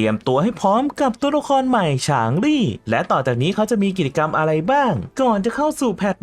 ตรียมตัวให้พร้อมกับตัวละครใหม่ฉางลี่ และต่อจากนี้เขาจะมีกิจกรรมอะไรบ้าง ก่อนจะเข้าสู่แพท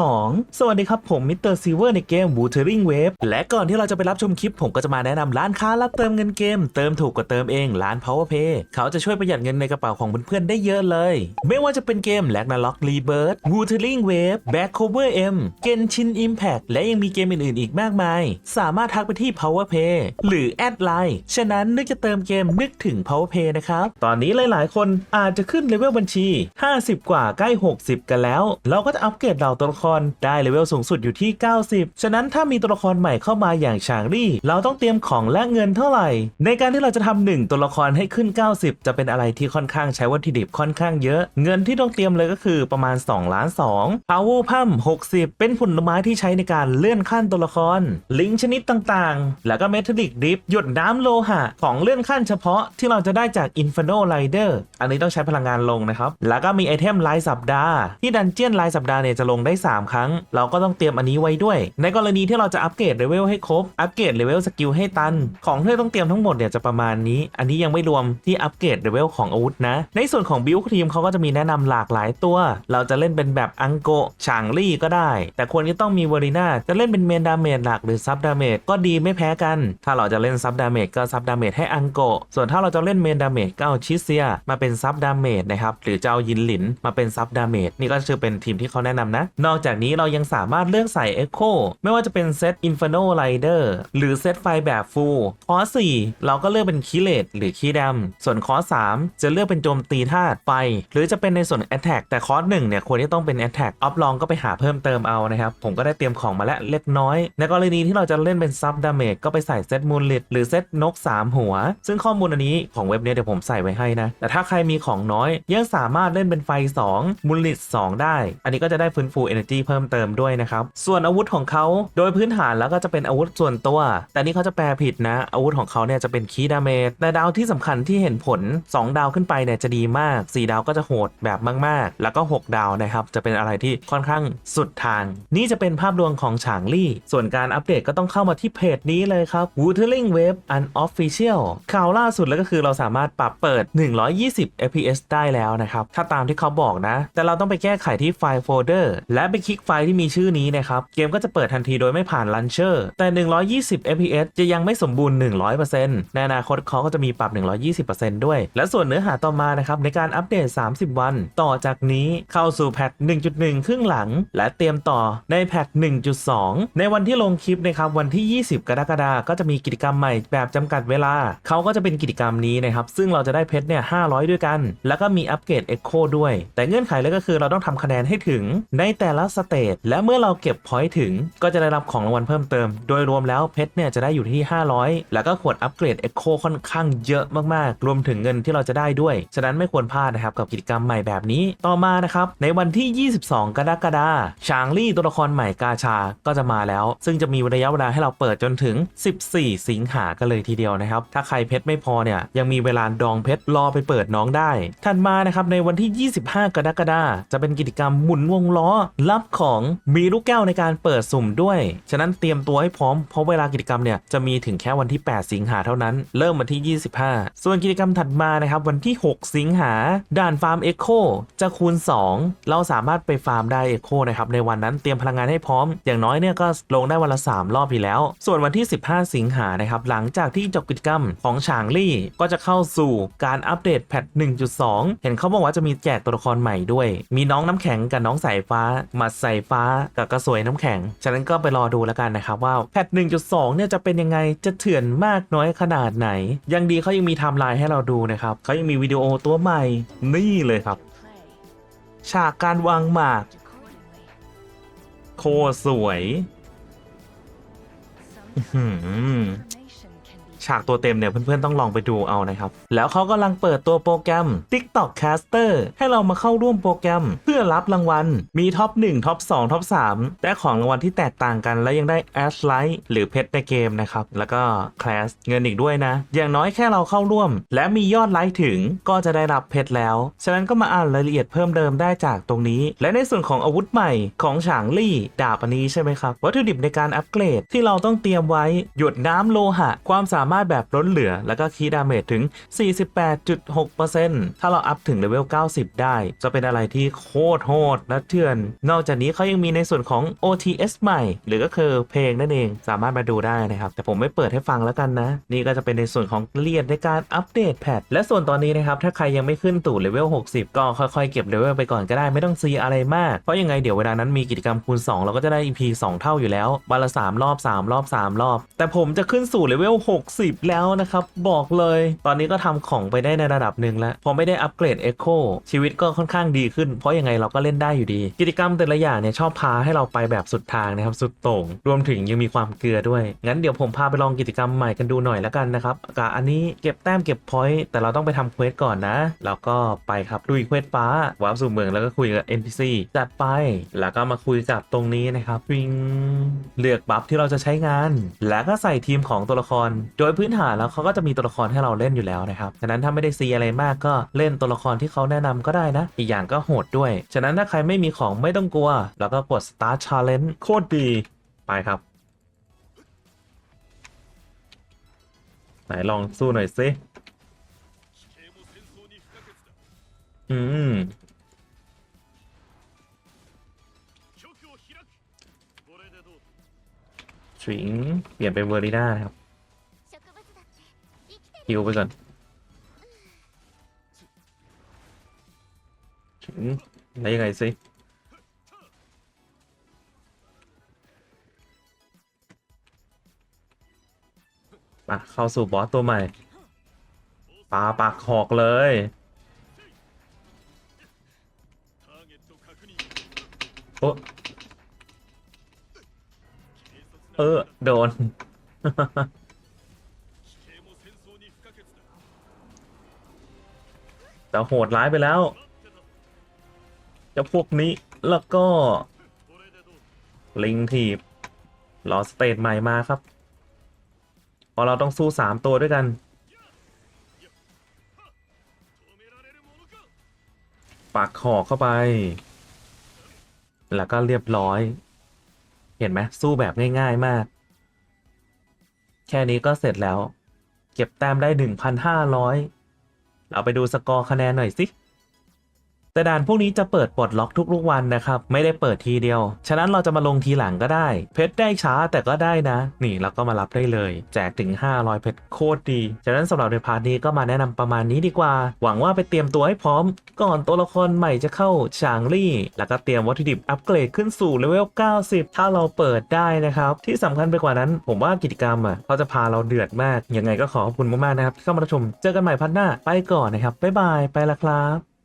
1.2 สวัสดีครับผมมิสเตอร์ซิเวอร์ในเกม Wuthering Wave และก่อนที่เราจะไปรับชมคลิป ผมก็จะมาแนะนำร้านค้ารับเติมเงินเกม เติมถูกกว่าเติมเองร้าน PowerPay เขาจะช่วยประหยัดเงินในกระเป๋าของเพื่อนๆได้เยอะเลย ไม่ว่าจะเป็นเกม l a g n a r o k Rebirth Wuthering Wave Back Cover M Genshin Impact และยังมีเกมอื่นๆ อีกมากมาย สามารถทักไปที่ PowerPay หรือแอดไลน์ฉะนั้นนึกจะเติมเกมนึกถึง PowerPay นะครับ ตอนนี้หลาย ๆ คนอาจจะขึ้นเลเวลบัญชี 50 กว่าใกล้ 60 กันแล้ว เราก็จะอัปเกรดเหล่าตัวละครได้เลเวลสูงสุดอยู่ที่ 90 ฉะนั้นถ้ามีตัวละครใหม่เข้ามาอย่างชางรี่ เราต้องเตรียมของและเงินเท่าไหร่ ในการที่เราจะทำหนึ่งตัวละครให้ขึ้น 90 จะเป็นอะไรที่ค่อนข้างใช้วัตถุดิบค่อนข้างเยอะ เงินที่ต้องเตรียมเลยก็คือประมาณ 2 ล้าน2 Power p u m 60 เป็นผลไม้ที่ใช้ในการเลื่อนขั้นตัวละคร ลิงชนิดต่าง ๆ แล้วก็เมทัลลิกดิฟหยดน้ำโลหะของเลื่อนขั้นเฉพาะที่เราจะจะได้จาก Inferno Rider อันนี้ต้องใช้พลังงานลงนะครับ แล้วก็มีไอเทมรายสัปดาห์ ที่ดันเจียนรายสัปดาห์เนี่ยจะลงได้ 3 ครั้ง เราก็ต้องเตรียมอันนี้ไว้ด้วย ในกรณีที่เราจะอัปเกรดเลเวลให้ครบ อัปเกรดเลเวลสกิลให้ตัน ของที่ต้องเตรียมทั้งหมดเนี่ยจะประมาณนี้ อันนี้ยังไม่รวมที่อัปเกรดเลเวลของอาวุธนะ ในส่วนของบิลทีมเขาก็จะมีแนะนำหลากหลายตัว เราจะเล่นเป็นแบบอังโกะฉางลี่ก็ได้ แต่ควรจะต้องมีเวอรีน่าจะเล่นเป็นเมนดาเมจหลักหรือซับดาเมจก็ดีไม่แพ้กัน ถ้าเราจะเล่นซับดาเมจก็ซับดาเมจให้อังโกส่วนถ้าเราจะเล่นเมนดาเมจก็เอาชิเซียมาเป็นซับดาเมจนะครับหรือจะเอายินหลินมาเป็นซับดาเมจนี่ก็คือเป็นทีมที่เขาแนะนำนะ นอกจากนี้เรายังสามารถเลือกใส่ Echo ไม่ว่าจะเป็นเซต Inferno Rider หรือเซตไฟแบบฟูลคอร์ส4เราก็เลือกเป็นคีเลตหรือคีดำส่วนคอร์ส3จะเลือกเป็นโจมตีธาตุไฟหรือจะเป็นในส่วน Attack แต่คอร์ส1เนี่ยควรที่ต้องเป็น Attack ออฟลองก็ไปหาเพิ่มเติมเอานะครับผมก็ได้เตรียมของมาแล้วเล็กน้อย ในกรณีที่เราจะเล่นเป็นซับดาเมจก็ไปใส่เซตมูลลิตหรือเซตนก 3 หัว ซึ่งข้อมูลอันนี้ของเว็บนี้เดี๋ยวผมใส่ไว้ให้นะ แต่ถ้าใครมีของน้อยยังสามารถเล่นเป็นไฟ 2 มูลลิต2 ได้ อันนี้ก็จะได้ฟื้นฟู energy เพิ่มเติมด้วยนะครับ ส่วนอาวุธของเขาโดยพื้นฐานแล้วก็จะเป็นอาวุธส่วนตัว แต่นี่เขาจะแปลผิดนะ อาวุธของเขาเนี่ยจะเป็นคีดาเมจแต่ดาวที่สำคัญที่เห็นผล 2 ดาวขึ้นไปเนี่ยจะดีมาก 4 ดาวก็จะโหดแบบมากๆ แล้วก็ 6 ดาวนะครับจะเป็นอะไรที่ค่อนข้างสุดทาง นี่จะเป็นภาพรวมของฉางลี่ ส่วนการอัปเดตก็ต้องเข้ามาที่เพจนี้เลยครับ Wuthering Wave Unofficial ข่าวล่าสุดแล้วก็คือเราสามารถปรับเปิด 120 fps ได้แล้วนะครับ ถ้าตามที่เขาบอกนะ แต่เราต้องไปแก้ไขที่ไฟล์โฟลเดอร์และไปคลิกไฟล์ที่มีชื่อนี้นะครับ เกมก็จะเปิดทันทีโดยไม่ผ่านลันเชอร์แต่ 120 fps จะยังไม่สมบูรณ์ 100%ในอนาคตเขาก็จะมีปรับ 120%ด้วย และส่วนเนื้อหาต่อมานะครับในการอัปเดต 30 วัน ต่อจากนี้เข้าสู่แพท1.1 ครึ่งหลัง และเตรียมต่อในแพท1.2 ในวันที่ลงคลิปนะครับวันที่ 20 กรกฎาคมก็จะมีกิจกรรมใหม่แบบจำกัดเวลาเขาก็จะเป็นกิจกรรมนี้นะครับ ซึ่งเราจะได้เพชรเนี่ย500 ด้วยกัน แล้วก็มีอัปเกรด Echo ด้วย แต่เงื่อนไขเลยก็คือเราต้องทำคะแนนให้ถึงในแต่ละสเตจและเมื่อเราเก็บพอยต์ถึงก็จะได้รับของรางวัลเพิ่มเติม โดยรวมแล้วเพชรเนี่ยจะได้อยู่ที่ 500 แล้วก็ขวดอัปเกรด Echo ค่อนข้างเยอะมากๆ รวมถึงเงินที่เราจะได้ด้วย ฉะนั้นไม่ควรพลาดนะครับกับกิจกรรมใหม่แบบนี้ ต่อมานะครับในวันที่ 22 กรกฎาคมชางลี่ตัวละครใหม่กาชาก็จะมาแล้ว ซึ่งจะมีระยะเวลาให้เราเปิดจนถึง 14 สิงหากันเลยทีเดียวนะครับ ถ้าใครเพชรไม่พอเนี่ยยังมีเวลาดองเพชรรอไปเปิดน้องได้ ถัดมานะครับในวันที่ 25 กรกฎาคมจะเป็นกิจกรรมหมุนวงล้อรับของมีลูกแก้วในการเปิดสุ่มด้วย ฉะนั้นเตรียมตัวให้พร้อมเพราะเวลากิจกรรมเนี่ยจะมีถึงแค่วันที่ 8 สิงหาเท่านั้น เริ่มวันที่ 25 ส่วนกิจกรรมถัดมานะครับวันที่ 6 สิงหาด่านฟาร์มเอ็กโคจะคูณ 2 เราสามารถไปฟาร์มได้เอ็กโคนะครับในวันนั้นเตรียมพลังงานให้พร้อม อย่างน้อยเนี่ยก็ลงได้วันละ 3 รอบอยู่แล้ว ส่วนวันที่ 15 สิงหานะครับหลังจากที่จบกิจกรรมของฉางลี่ก็จะเข้าสู่การอัปเดตแพท1.2 เห็นเขาบอกว่าจะมีแจกตัวละครใหม่ด้วย มีน้องน้ำแข็งกับน้องสายฟ้ามัดสายฟ้ากับกระสวยน้ำแข็ง ฉะนั้นก็ไปรอดูแล้วกันนะครับว่าแพท1.2 เนี่ยจะเป็นยังไงจะเถื่อนมากน้อยขนาดไหน ยังดีเขายังมีไทม์ไลน์ให้เราดูนะครับเขายังมีวิดีโอตัวใหม่นี่เลยครับ ฉากการวางหมาก โคสวย ฉากตัวเต็มเนี่ยเพื่อนๆต้องลองไปดูเอานะครับ แล้วเขากำลังเปิดตัวโปรแกรม TikTok Caster ให้เรามาเข้าร่วมโปรแกรม เพื่อรับรางวัล มีท็อป1ท็อป2ท็อป3แต่ของรางวัลที่แตกต่างกัน และยังได้ a s h l i g h t หรือเพชรในเกมนะครับ แล้วก็คลาสเงินอีกด้วยนะ อย่างน้อยแค่เราเข้าร่วม และมียอดไลค์ถึงก็จะได้รับเพชรแล้ว ฉะนั้นก็มาอ่านรายละเอียดเพิ่มเติมได้จากตรงนี้ และในส่วนของอาวุธใหม่ของฉางลี่ดาบอันนี้ใช่ไหมครับ วัตถุดิบในการอัปเกรดที่เราต้องเตรียมไว้ หยดน้ำโลหะ ความสามารถามารถแบบล้นเหลือ แล้วก็คีดาเมจถึง 48.6%ถ้าเราอัพถึงเลเวล 90 ได้ จะเป็นอะไรที่โคตรโหดและเถื่อน นอกจากนี้เขายังมีในส่วนของ OTS ใหม่ หรือก็คือเพลงนั่นเองสามารถมาดูได้นะครับ แต่ผมไม่เปิดให้ฟังแล้วกันนะ นี่ก็จะเป็นในส่วนของเรียนในการอัปเดตแพทและส่วนตอนนี้นะครับ ถ้าใครยังไม่ขึ้นตู่เลเวล 60 ก็ค่อยๆ เก็บเลเวลไปก่อนก็ได้ไม่ต้องซีอะไรมาก เพราะยังไงเดี๋ยวเวลานั้นมีกิจกรรมคูณ 2 เราก็จะได้ EP 2 เท่าอยู่แล้ววันละ3รอบ 3 รอบ 3 รอบ แต่ผมจะขึ้นสู่เลเวล 60แล้วนะครับ บอกเลย ตอนนี้ก็ทำของไปได้ในระดับหนึ่งแล้ว พอไม่ได้อัปเกรด Echo ชีวิตก็ค่อนข้างดีขึ้น เพราะยังไงเราก็เล่นได้อยู่ดี กิจกรรมแต่ละอย่างเนี่ยชอบพาให้เราไปแบบสุดทางนะครับ สุดโต่ง รวมถึงยังมีความเกลือด้วย งั้นเดี๋ยวผมพาไปลองกิจกรรมใหม่กันดูหน่อยแล้วกันนะครับกะอันนี้เก็บแต้มเก็บพอยต์แต่เราต้องไปทำเควสก่อนนะ แล้วก็ไปครับลุยเควสฟ้าวาร์ปสู่เมืองแล้วก็คุยกับ NPC จัดไป แล้วก็มาคุยกับตรงนี้นะครับวิงเลือกบัฟที่เราจะใช้งาน แล้วก็ใส่ทีมของตัวละครโดยยพื้นฐานแล้วเขาก็จะมีตัวละครให้เราเล่นอยู่แล้วนะครับฉะนั้นถ้าไม่ได้ซีอะไรมากก็เล่นตัวละครที่เขาแนะนำก็ได้นะ อีกอย่างก็โหดด้วย ฉะนั้นถ้าใครไม่มีของไม่ต้องกลัว แล้วก็กด start challenge โคตรดี ไปครับ ไหนลองสู้หน่อยสิอืมสิงเปลี่ยนเป็นเวอร์ลีนาครับ ฮิวไปก่อนถึงได้ยังไงสิปะเข้าสู่บอสตัวใหม่ปาปากหอกเลย โอ้เออ โดน แต่โหดร้ายไปแล้วจะพวกนี้แล้วก็ ลิงทีบรอสเตจใหม่มาครับพอเราต้องสู้สามตัวด้วยกัน ปักหอกเข้าไป แล้วก็เรียบร้อย เห็นไหมสู้แบบง่าย ๆมาก แค่นี้ก็เสร็จแล้ว เก็บแต้มได้หนนึ่งพั้าร้อย เราไปดูสกอร์คะแนนหน่อยสิ แต่ด่านพวกนี้จะเปิดปลดล็อกทุกๆวันนะครับ ไม่ได้เปิดทีเดียว ฉะนั้นเราจะมาลงทีหลังก็ได้ เพชรได้ช้าแต่ก็ได้นะ นี่เราก็มารับได้เลย แจกถึง 500 เพชรโคตรดี ฉะนั้นสำหรับในพาร์ทนี้ก็มาแนะนำประมาณนี้ดีกว่า หวังว่าไปเตรียมตัวให้พร้อม ก่อนตัวละครใหม่จะเข้าฉางลี่ แล้วก็เตรียมวัตถุดิบอัปเกรดขึ้นสู่เลเวล 90 ถ้าเราเปิดได้นะครับ ที่สำคัญไปกว่านั้น ผมว่ากิจกรรมอะเขาจะพาเราเดือดมาก ยังไงก็ขอขอบคุณมากๆนะครับที่เข้ามาชม เจอกันใหม่พัดหน้า ไปก่อนนะครับ บ๊ายบาย ไปละครับ